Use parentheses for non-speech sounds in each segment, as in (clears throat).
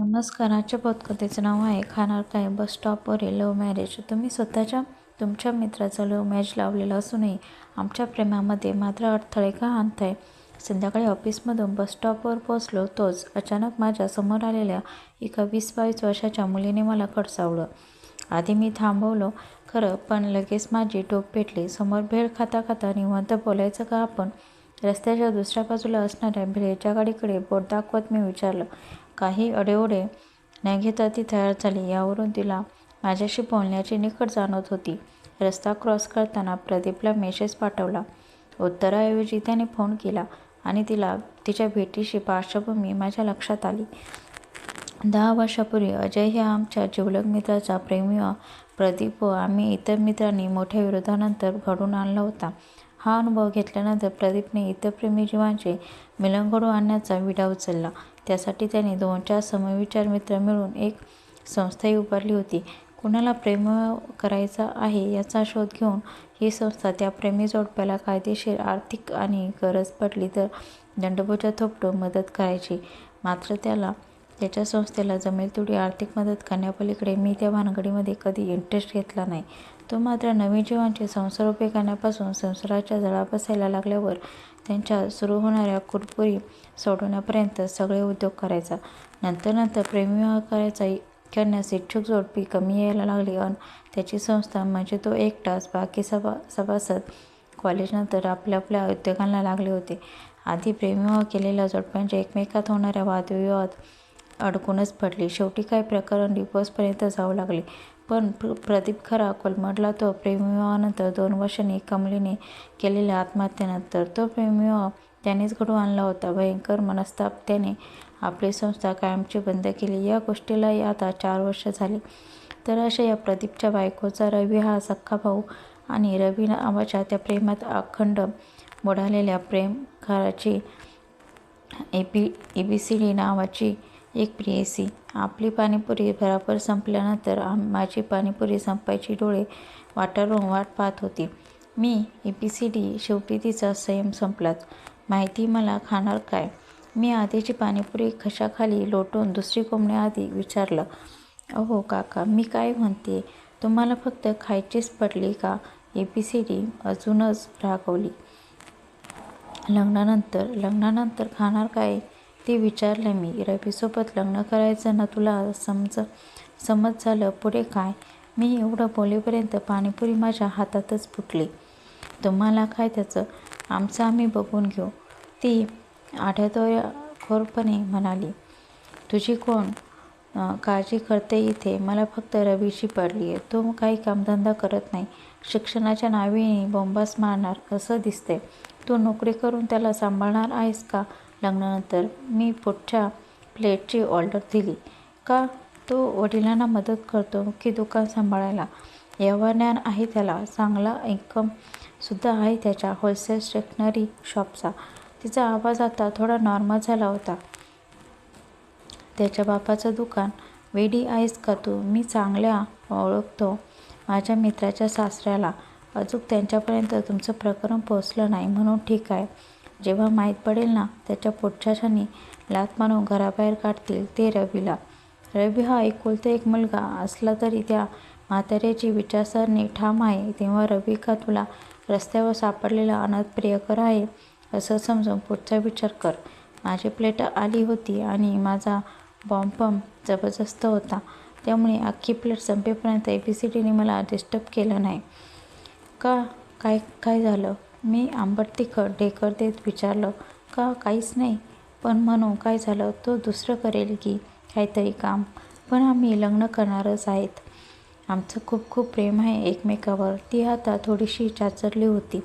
नमस्कार आजच्या पदकथेचं नाव आहे खाणार काय? बस स्टॉपवरील लव्ह मॅरेज तुम्ही स्वतःच्या तुमच्या मित्राचं लव्ह मॅरेज लावलेलं असूनही आमच्या प्रेमामध्ये मात्र अडथळे का आणताय? संध्याकाळी ऑफिसमधून बस स्टॉपवर पोचलो तोच अचानक माझ्यासमोर आलेल्या एका वीस बावीस वर्षाच्या मुलीने मला खडसावलं. आधी मी थांबवलो खरं पण लगेच माझी टोप पेटली. समोर भेळ खाता खाता निवांत बोलायचं का आपण? रस्त्याच्या दुसऱ्या बाजूला असणाऱ्या भिरेच्या गाडीकडे बोट दाखवत मी विचारलं काही अडेओढे न घेता ती तयार झाली यावरून तिला माझ्याशी बोलण्याची निकट जाणवत होती. रस्ता क्रॉस करताना प्रदीपला मेसेज पाठवला. उत्तराऐवजी त्याने फोन केला आणि तिला तिच्या भेटीशी पार्श्वभूमी माझ्या लक्षात आली. दहा वर्षापूर्वी अजय ह्या आमच्या जिवलग मित्राचा प्रेमी प्रदीप व आम्ही इतर मित्रांनी मोठ्या विरोधानंतर घडून आणला होता. हा अनुभव घेतल्यानंतर प्रदीपने इतर प्रेमी जीवांचे मिलन आणण्याचा विडा उचलला. त्यासाठी त्याने दोन चार समविचार मित्र मिळून एक संस्थाही उभारली होती. कुणाला प्रेम करायचा आहे याचा शोध घेऊन ही संस्था त्या प्रेमी जोडप्याला कायदेशीर आर्थिक आणि गरज पडली तर दंडबोजा थोपटून मदत करायची. मात्र त्याला त्याच्या संस्थेला जमेल तेवढी आर्थिक मदत करण्यापलीकडे मी त्या भानगडीमध्ये कधी इंटरेस्ट घेतला नाही. तो मात्र नवीन जीवांचे संसारोपे करण्यापासून संसाराच्या जळा बसायला लागल्यावर त्यांच्या सुरू होणाऱ्या कुरपुरी सोडवण्यापर्यंत सगळे उद्योग करायचा. नंतर नंतर प्रेमविवाह करायचा. करण्यास इच्छुक जोडपी कमी यायला लागली अन त्याची संस्था म्हणजे तो एकटाच बाकी सभा सभासद कॉलेजनंतर आपल्या आपल्या उद्योगांना लागले होते. आधी प्रेमविवाह केलेल्या जोडप्यांच्या एकमेकात होणाऱ्या वादविवाद अडकूनच पडली. शेवटी काय प्रकरण डिपोजपर्यंत जाऊ लागले. पण प्र प्रदीप खरा कोलमडला तो प्रेमविवाहानंतर दोन वर्षांनी कमलीने केलेल्या आत्महत्येनंतर तो प्रेमविवाह त्यानेच घडवून आणला होता. भयंकर मनस्ताप त्याने आपली संस्था कायमची बंद केली. या गोष्टीलाही आता चार वर्ष झाली. तर अशा या प्रदीपच्या बायकोचा रवी हा सख्खा भाऊ आणि रवी नावाच्या त्या प्रेमात अखंड बुडालेल्या प्रेमकाराची A P A B C D नावाची एक प्रियसी आपली पाणीपुरी भराभर संपल्यानंतर आम माझी पाणीपुरी संपायची डोळे वाटारून वाट पाहत होती. मी ए पी सी डी शेवटी तिचा संयम संपलाच माहिती मला खाणार काय? मी आधीची पाणीपुरी खशाखाली लोटून दुसरी कोंबण्याआधी विचारलं अहो काका मी काय म्हणते? तुम्हाला फक्त खायचीच पडली का? ए पी सी डी अजूनच रागवली. लग्नानंतर लग्नानंतर खाणार काय? ते विचारलं मी रवीसोबत लग्न करायचं ना तुला समज समज झालं पुढे काय? मी एवढं बोलेपर्यंत पाणीपुरी माझ्या हातातच फुटली. तुम्हाला काय त्याचं? आमचं आम्ही बघून घेऊ. ती आढळतोयखोरपणे म्हणाली तुझी कोण? काळजी करते इथे. मला फक्त रवीची पडली आहे तो काही कामधंदा करत नाही. शिक्षणाच्या नावीने बोंबास मारणार असं दिसतंय. तू नोकरी करून त्याला सांभाळणार आहेस का? लग्नानंतर मी पुढच्या प्लेटची ऑर्डर दिली. का? तो वडिलांना मदत करतो की दुकान सांभाळायला. व्यवहार ज्ञान आहे त्याला. चांगला इन्कमसुद्धा आहे त्याच्या. होलसेल स्टेशनरी शॉपचा तिचा आवाज आता थोडा नॉर्मल झाला होता. त्याच्या बापाचं दुकान वेडी आहेस का तू? मी चांगल्या ओळखतो माझ्या मित्राच्या सासऱ्याला. अजून त्यांच्यापर्यंत तुमचं प्रकरण पोचलं नाही म्हणून ठीक आहे. जेव्हा माहीत पडेल ना त्याच्या पुढच्या क्षणी लात मारून घराबाहेर काढतील ते रवीला. रवी हा एकुलता एक मुलगा असला तरी त्या म्हाताऱ्याची विचारसरणी ठाम आहे. तेव्हा रवी का तुला रस्त्यावर सापडलेला अनाथ प्रियकर आहे असं समजून पुढचा विचार कर. माझी प्लेट आली होती आणि माझा बॉम्बम जबरदस्त होता. त्यामुळे अख्खी प्लेट संपेपर्यंत ए बी सी डीने मला डिस्टर्ब केलं नाही. का? काय काय झालं? मी आंबट तिखट ढेकर देत विचारलं का काहीच नाही पण म्हणू काय झालं? तो दुसरं करेल की काहीतरी काम. पण आम्ही लग्न करणारच आहेत. आमचं खूप खूप प्रेम आहे एकमेकावर. ती आता थोडीशी चाचरली होती.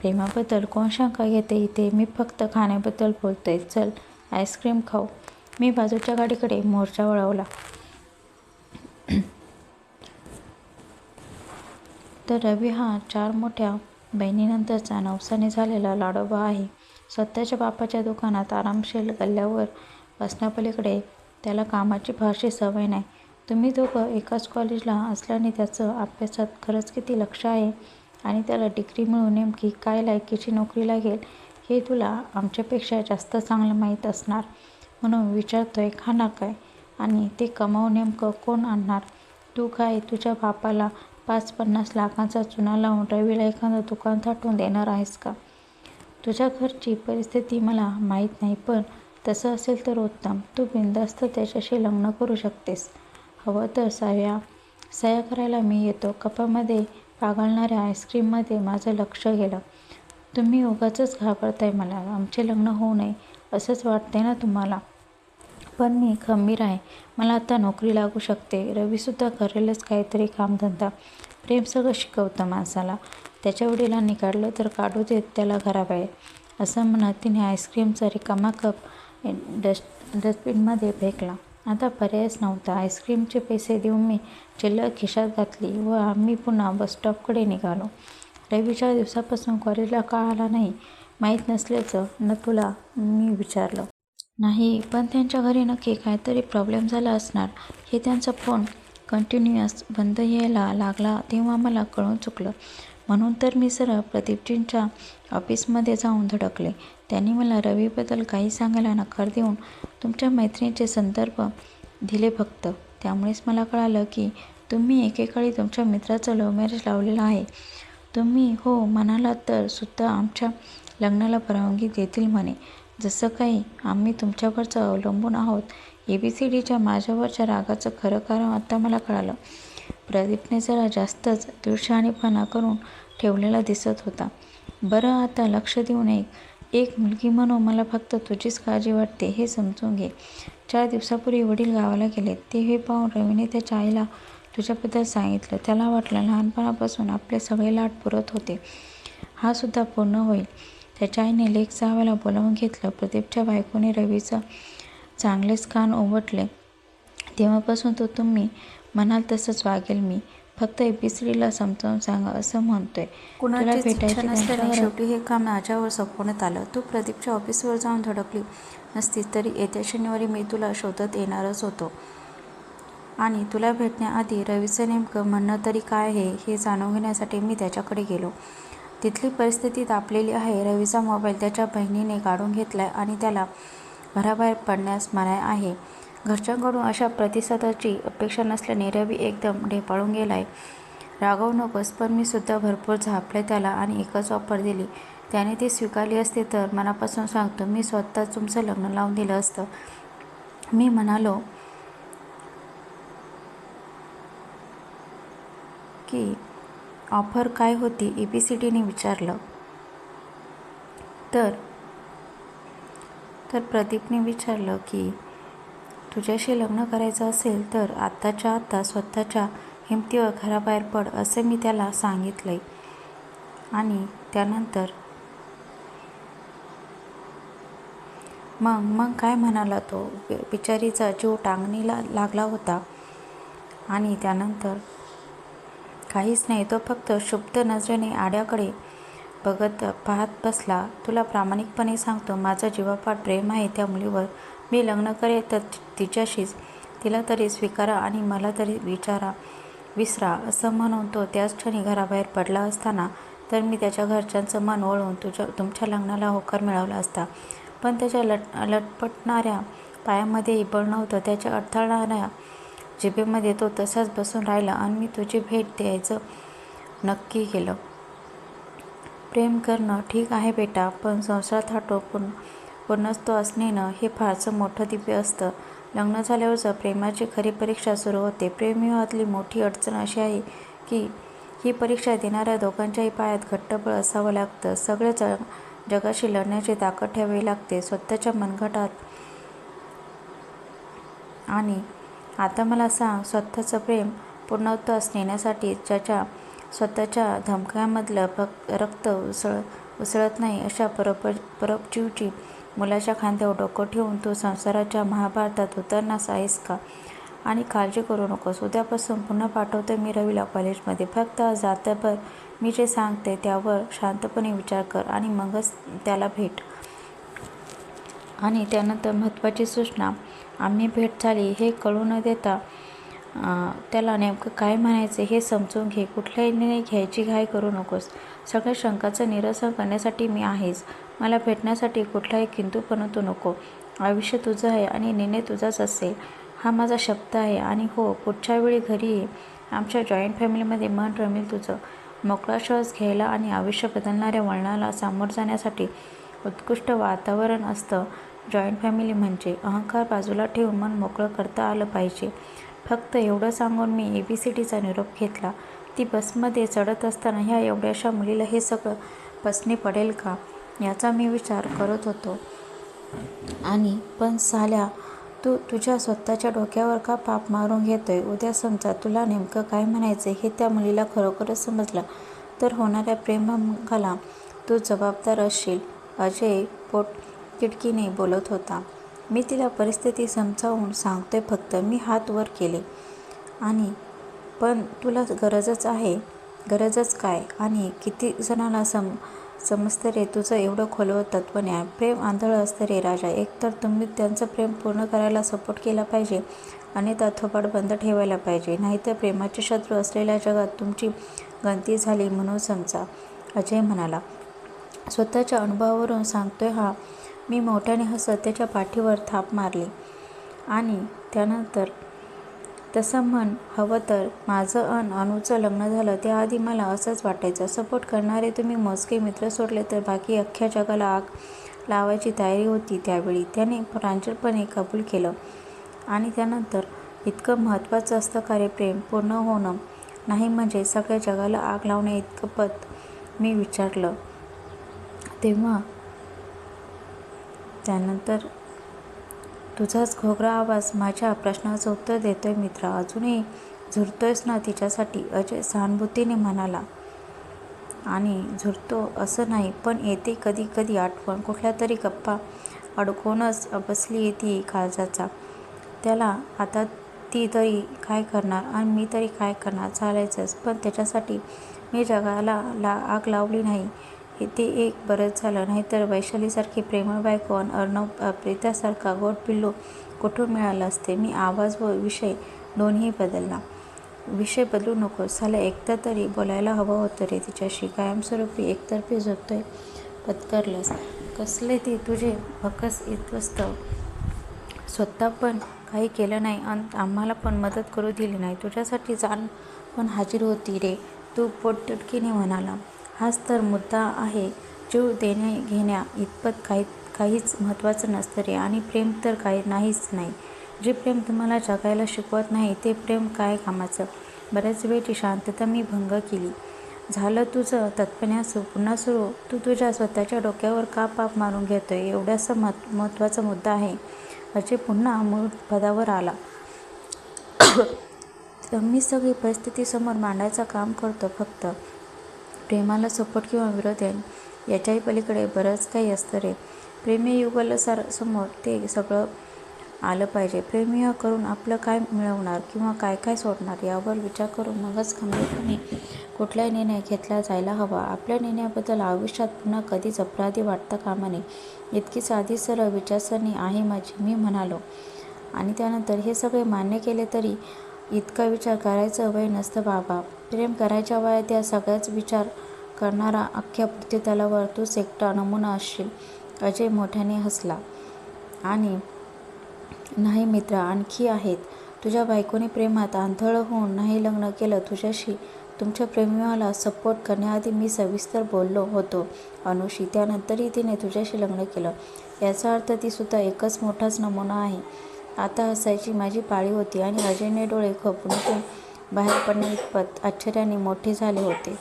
प्रेमाबद्दल कोण शंका घेते इथे? मी फक्त खाण्याबद्दल बोलतोय. चल आईस्क्रीम खाऊ. मी बाजूच्या गाडीकडे मोर्चा वळवला. (clears throat) तर रवी हा चार मोठ्या बहिणीनंतरचा नवसाने झालेला लाडोबा आहे. स्वतःच्या बापाच्या दुकानात आरामशीर गल्ल्यावर बसण्यापलीकडे त्याला कामाची फारशी सवय नाही. तुम्ही दोघं एकाच कॉलेजला असल्याने त्याचं अभ्यासात खरंच किती लक्ष आहे आणि त्याला डिग्री मिळून नेमकी काय लायकीची नोकरी लागेल हे तुला आमच्यापेक्षा जास्त चांगलं माहीत असणार म्हणून विचारतोय खाना काय आणि ते कमावून नेमकं कोण आणणार? तू काय तुझ्या बापाला पाच पन्नास लाखांचा चुना लावून रवीला एखादं दुकान थाटून देणार आहेस का? तुझ्या घरची परिस्थिती मला माहीत नाही पण तसं असेल तर उत्तम. तू बिनधास्त त्याच्याशी लग्न करू शकतेस. हवं तर सह्या सह्या करायला मी येतो. कपामध्ये पागळणाऱ्या आईस्क्रीममध्ये माझं लक्ष गेलं. तुम्ही उगाचच घाबरताय मला. आमचे लग्न होऊ नये असंच वाटतंय ना तुम्हाला? पण मी खंबीर आहे. मला आता नोकरी लागू शकते. रवीसुद्धा करेलच काहीतरी कामधंदा. प्रेम सगळं शिकवतं माणसाला. त्याच्या वडिलांनी काढलं तर काढू देत त्याला घराबाहेर. असं म्हणत तिने आईस्क्रीमचा रिकामा कप डस्ट डस्टबिनमध्ये फेकला. आता पर्यायच नव्हता. आईस्क्रीमचे पैसे देऊन मी चिल्लर खिशात घातली व आम्ही पुन्हा बसस्टॉपकडे निघालो. रवीच्या दिवसापासून कॉलेजला का आला नाही माहीत नसल्याचं न तुला मी विचारलं. नाही पण त्यांच्या घरी नक्की काहीतरी प्रॉब्लेम झाला असणार. हे त्यांचा फोन कंटिन्युअस बंद यायला लागला तेव्हा मला कळून चुकलं. म्हणून तर मी सरळ प्रदीपजींच्या ऑफिसमध्ये जाऊन धडकले. त्यांनी मला रवीबद्दल काही सांगायला नकार देऊन तुमच्या मैत्रिणीचे संदर्भ दिले फक्त. त्यामुळेच मला कळालं की तुम्ही एकेकाळी तुमच्या मित्राचं लव्ह मॅरेज लावलेलं आहे. तुम्ही हो म्हणालात तर सुद्धा आमच्या लग्नाला परवानगी देतील म्हणे. जसं काही आम्ही तुमच्यावरचं अवलंबून आहोत. ए बी सी डीच्या माझ्यावरच्या रागाचं खरं कारण आता मला कळालं. प्रदीपने जरा जास्तच दिवशाणीपणा करून ठेवलेला दिसत होता. बरं आता लक्ष देऊन एक एक मुलगी म्हणून मला फक्त तुझीच काळजी वाटते हे समजून घे. चार दिवसापूर्वी वडील गावाला गेले. ते हे पाहून रवीने त्याच्या आईला तुझ्याबद्दल सांगितलं. त्याला वाटलं लहानपणापासून आपले सगळे लाट पुरत होते. हा सुद्धा पूर्ण होईल. त्याच्या आईने लेख जावायला बोलावून घेतलं. प्रदीपच्या बायकोने रवीचं चांगलेच कान ओवटले. तेव्हापासून तो तुम्ही म्हणाल तसंच वागेल मी. फक्त एपीसीडीला समजावून सांगा असं म्हणतोय. इच्छा भेटायची शेवटी हे काम माझ्यावर सोपवण्यात आलं. तू प्रदीपच्या ऑफिसवर जाऊन धडकली नसती तरी येत्या शनिवारी मी तुला शोधत येणारच होतो. आणि तुला भेटण्याआधी रवीचं नेमकं म्हणणं तरी काय आहे हे जाणून घेण्यासाठी मी त्याच्याकडे गेलो. तिथली परिस्थिती तापलेली आहे. रवीचा मोबाईल त्याच्या बहिणीने काढून घेतलाय आणि त्याला घराबाहेर पडण्यास मनाय आहे. घरच्यांकडून अशा प्रतिसादाची अपेक्षा नसल्याने रवी एकदम ढेपाळून गेलाय. रागव नकोस पण मी सुद्धा भरपूर झापले त्याला आणि एकच ऑफर दिली. त्याने ती स्वीकारली असते तर मनापासून सांगतो मी स्वतः तुमचं लग्न लावून दिलं असतं. मी म्हणालो की ऑफर काय होती ए बी सी डीने विचारलं. तर तर प्रदीपने विचारलं की तुझ्याशी लग्न करायचं असेल तर आत्ताच्या आत्ता स्वतःच्या हिमतीवर घराबाहेर पड असे मी त्याला सांगितले आणि त्यानंतर मग मग काय म्हणाला तो? बिचारीचा जीव टांगणीला लागला होता. आणि त्यानंतर काहीच नाही तो फक्त शुद्ध नजरेने आड्याकडे बघत पाहत बसला. तुला प्रामाणिकपणे सांगतो माझं जीवापाठ प्रेम आहे त्या मुलीवर. मी लग्न करेल तर तिच्याशीच. तिला तरी स्वीकारा आणि मला तरी विचारा विसरा असं म्हणून तो त्याच क्षणी घराबाहेर पडला असताना तर मी त्याच्या घरच्यांचं मन वळून तुझ्या तुमच्या लग्नाला होकार मिळवला असता. पण त्याच्या लट लटपटणाऱ्या पायामध्येही बळ नव्हतं त्याच्या अडथळणाऱ्या जिभेमध्ये तो तसाच बसून राहिला आणि मी तुझी भेट द्यायचं नक्की केलं. प्रेम करणं ठीक आहे बेटा पण संसारात हा टोपून पूर्णत्व असणेनं हे फारसं मोठं दिव्य असतं. लग्न झाल्यावरच प्रेमाची खरी परीक्षा सुरू होते. प्रेमविवाहातली मोठी अडचण अशी आहे की ही परीक्षा देणाऱ्या दोघांच्याही पायात घट्टबळ असावं लागतं. सगळं जग जगाशी लढण्याची ताकद ठेवावी लागते. स्वतःच्या मनगटात आणि आता मला सांग स्वतःचं प्रेम पूर्णत्वास नेण्यासाठी ज्याच्या स्वतःच्या धमक्यामधलं भक रक्त उसळ उसळत नाही अशा परप परपजीवची मुलाच्या खांद्यावर डोकं ठेवून तू संसाराच्या महाभारतात उतरणास आहेस का? आणि काळजी करू नकोस. उद्यापासून पुन्हा पाठवतो मी रवीला कॉलेजमध्ये. फक्त जातभर मी जे सांगते त्यावर शांतपणे विचार कर आणि मगच त्याला भेट. आणि त्यानंतर महत्त्वाची सूचना आम्ही भेट झाली हे कळू न देता त्याला नेमकं काय म्हणायचं हे समजून घे. कुठल्याही निर्णय घ्यायची घाय करू नकोस. सगळ्या शंकाचं निरसन करण्यासाठी मी आहेच. मला भेटण्यासाठी कुठलाही किंतू तू नको. आयुष्य तुझं आहे आणि निर्णय तुझाच असेल. हा माझा शब्द आहे आणि हो पुढच्या वेळी घरी ये. आमच्या जॉईंट फॅमिलीमध्ये मन रमेल तुझं. मोकळा श्वास घ्यायला आणि आयुष्य बदलणाऱ्या वळणाला सामोर जाण्यासाठी उत्कृष्ट वातावरण असतं. जॉईंट फॅमिली म्हणजे अहंकार बाजूला ठेवून मन मोकळं करता आलं पाहिजे. फक्त एवढं सांगून मी ए बी सी टीचा निरोप घेतला. ती बसमध्ये चढत असताना ह्या एवढ्याशा मुलीला हे सगळं बसणे पडेल का? याचा मी विचार करत होतो. आणि पण साल्या तू तुझ्या स्वतःच्या डोक्यावर का पाप मारून घेतोय? उद्या समजा तुला नेमकं काय म्हणायचं हे त्या मुलीला खरोखरच समजलं. तर होणाऱ्या प्रेमभंगाला तू जबाबदार असशील. अजय पोट तिडकीने बोलत होता. मी तिला परिस्थिती समजावून सांगतोय फक्त. मी हात वर केले. आणि पण तुला गरजच आहे. गरजच काय? आणि किती जणांना सम समजतं रे तुझं एवढं खोलवर तत्वज्ञान प्रेम आंधळं असतं रे राजा. एकतर तुम्ही त्यांचं प्रेम पूर्ण करायला सपोर्ट केला पाहिजे आणि तथोपाठ बंद ठेवायला पाहिजे. नाहीतर प्रेमाचे शत्रू असलेल्या जगात तुमची गंती झाली म्हणून समजा. अजय म्हणाला. स्वतःच्या अनुभवावरून सांगतोय हा. मी मोठ्याने हसत त्याच्या पाठीवर थाप मारली. आणि त्यानंतर तसं म्हण हवं तर माझं अन अनुचं लग्न झालं त्याआधी मला असंच वाटायचं. सपोर्ट करणारे तुम्ही मोजके मित्र सोडले तर बाकी अख्ख्या जगाला आग लावायची तयारी होती त्यावेळी. त्याने प्रांजळपणे कबूल केलं. आणि त्यानंतर इतकं महत्त्वाचं असतं कार्यप्रेम पूर्ण होणं नाही म्हणजे सगळ्या जगाला आग लावणे इतकं पत मी विचारलं. तेव्हा त्यानंतर तुझाच घोगरा आवाज माझ्या प्रश्नाचं उत्तर देतोय मित्रा. अजूनही झुरतोयस ना तिच्यासाठी? अजय सहानुभूतीने म्हणाला. आणि झुरतो असं नाही पण येते कधी कधी आठवण. कुठल्या तरी गप्पा अडकूनच बसली येते काळजाचा. त्याला आता ती तरी काय करणार आणि मी तरी काय करणार? चालायचंच पण त्याच्यासाठी मी जगाला ला आग लावली नाही. इथे एक बरंच झालं नाहीतर वैशालीसारखी प्रेमळ बायको आणि अर्णव प्रीतासारखा गोड पिल्लू कुठून मिळालं असते? मी आवाज व विषय दोन्ही बदलला. विषय बदलू नको. साला एकदा तरी बोलायला हवं होतं रे तिच्याशी. कायमस्वरूपी एकतर्फी झोपतोय. पत्करलंस. कसले ते तुझे भकस इतवस्त स्वतः पण काही केलं नाही आणि आम्हाला पण मदत करू दिली नाही. तुझ्यासाठी जाण पण हाजीर होती रे. तू पोटतिडकीने म्हणाला. हाच तर मुद्दा आहे. जीव देण्या घेण्या इतपत काही काहीच महत्त्वाचं नसतं रे. आणि प्रेम तर काही नाहीच नाही. जे प्रेम तुम्हाला जगायला शिकवत नाही ते प्रेम काय कामाचं? बऱ्याच वेळची शांतता मी भंग केली. झालं तुझं तत्पण्यास पुन्हा सुरू. तू तुझ्या स्वतःच्या डोक्यावर का पाप मारून घेतोय? एवढासा महत् महत्त्वाचा मुद्दा आहे. अजय पुन्हा मूळ पदावर आला. (coughs) तर मी सगळी परिस्थितीसमोर मांडायचं काम करतो फक्त. प्रेमाला सपोर्ट किंवा विरोध आहे याच्याही पलीकडे बरंच काही असतं रे. प्रेमी युगल सार समोर ते सगळं आलं पाहिजे. प्रेमीय करून आपलं काय मिळवणार किंवा काय काय सोडणार यावर विचार करून मगच खंबीरपणे कुठलाही निर्णय घेतला जायला हवा. आपल्या निर्णयाबद्दल आयुष्यात पुन्हा कधीच अपराधी वाटता कामा नये. इतकी साधी सरळ विचारसरणी आहे माझी मी म्हणालो. आणि त्यानंतर हे सगळे मान्य केले तरी इतका विचार करायचं वय नसतं बाबा. प्रेम करायच्या वयात या सगळ्याच विचार करणारा अख्ख्या पृथ्वीतलावर तूच एकटा नमुना असशील अजय मोठ्याने हसला. आणि नाही मित्र आणखी आहेत. तुझ्या बायकोने प्रेमात आंधळ होऊन नाही लग्न केलं. तुझ्याशी तुमच्या प्रेमाला सपोर्ट करण्याआधी मी सविस्तर बोललो होतो. अनुशी त्यानंतरही तिने तुझ्याशी लग्न केलं. याचा अर्थ ती सुद्धा एकच मोठाच नमुना आहे. आता हसायची माझी पाळी होती आणि अजयने डोळे खपून बाहेर पडणे इतपत आश्चर्याने मोठे झाले होते.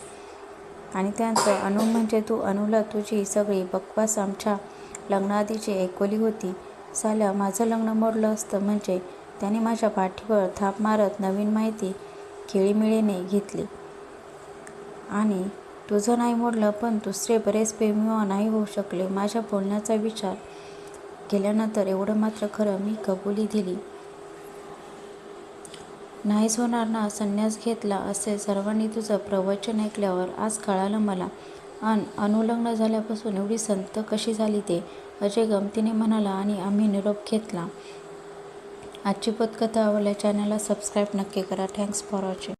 आणि त्यानंतर अनु म्हणजे तू अनुला तुझी सगळी बकवास आमच्या लग्नाआधीची ऐकवली होती. साल्या माझं लग्न मोडलं असतं म्हणजे त्याने माझ्या पाठीवर थाप मारत नवीन माहिती खेळीमिळीने घेतली. आणि तुझं नाही मोडलं पण दुसरे बरेच प्रेमी नाही होऊ शकले. माझ्या बोलण्याचा विचार केल्यानंतर एवढं मात्र खरं मी कबुली दिली. नाहीच होणार ना संन्यास घेतला असे सर्वांनी तुझं प्रवचन ऐकल्यावर आज कळालं मला. अन अनुलग्न झाल्यापासून एवढी संत कशी झाली ते? अजय गमतीने म्हणाला आणि आम्ही निरोप घेतला. आजची पथकथा आवडल्या चॅनलला सबस्क्राईब नक्की करा. Thanks for watching